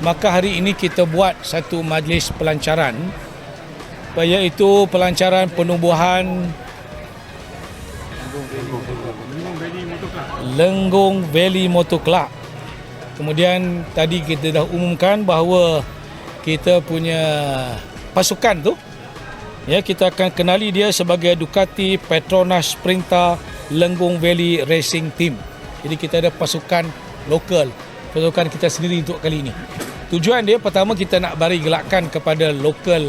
maka hari ini kita buat satu majlis pelancaran iaitu pelancaran penubuhan Lenggong Valley Motor Club. Kemudian tadi kita dah umumkan bahawa kita punya pasukan tu ya kita akan kenali dia sebagai Ducati Petronas Sprinter Lenggong Valley Racing Team. Jadi kita ada pasukan lokal, pasukan kita sendiri untuk kali ini. Tujuan dia pertama kita nak beri gelakan kepada lokal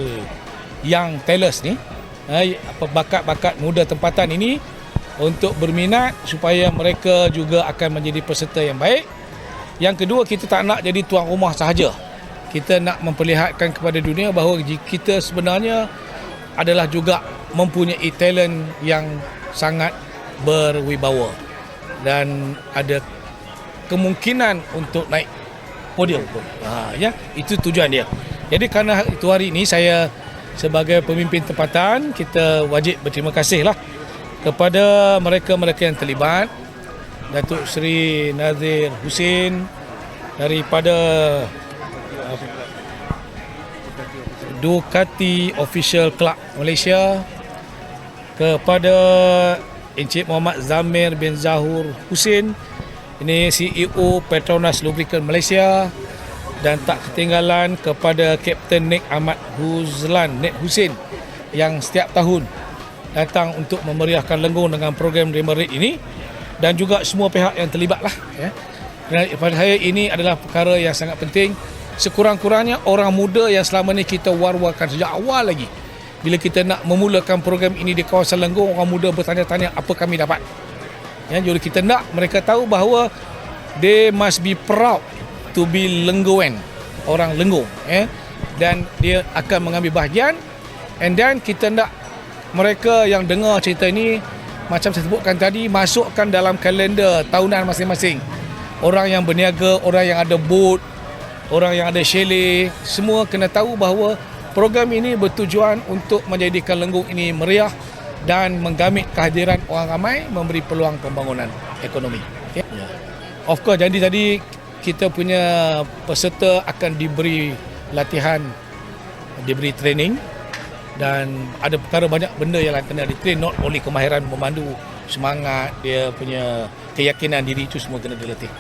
yang talents ni, eh, bakat-bakat muda tempatan ini untuk berminat supaya mereka juga akan menjadi peserta yang baik. Yang kedua kita tak nak jadi tuan rumah sahaja. Kita nak memperlihatkan kepada dunia bahawa kita sebenarnya adalah juga mempunyai talent yang sangat berwibawa dan ada kemungkinan untuk naik podium. Ha, ya, itu tujuan dia. Jadi kerana itu hari ini saya sebagai pemimpin tempatan kita wajib berterima kasih lah kepada mereka-mereka yang terlibat Datuk Seri Nazir Husin daripada uh, Ducati Official Club Malaysia kepada Encik Muhammad Zamir bin Zahur Husin ini CEO Petronas Lubricant Malaysia dan tak ketinggalan kepada Kapten Nick Ahmad Huzlan Nick Husin yang setiap tahun datang untuk memeriahkan Lenggong dengan program Remerit ini dan juga semua pihak yang terlibat lah ya. Dan pada saya ini adalah perkara yang sangat penting sekurang-kurangnya orang muda yang selama ni kita war-warkan sejak awal lagi bila kita nak memulakan program ini di kawasan Lenggong orang muda bertanya-tanya apa kami dapat ya, jadi kita nak mereka tahu bahawa they must be proud to be Lenggoan orang Lenggong ya. dan dia akan mengambil bahagian and then kita nak mereka yang dengar cerita ini macam saya sebutkan tadi masukkan dalam kalender tahunan masing-masing orang yang berniaga orang yang ada boat orang yang ada chalet semua kena tahu bahawa program ini bertujuan untuk menjadikan Lenggong ini meriah dan menggamit kehadiran orang ramai memberi peluang pembangunan ekonomi okay? yeah. of course jadi tadi kita punya peserta akan diberi latihan diberi training dan ada perkara banyak benda yang kena ditrain not only kemahiran memandu semangat dia punya keyakinan diri itu semua kena dilatih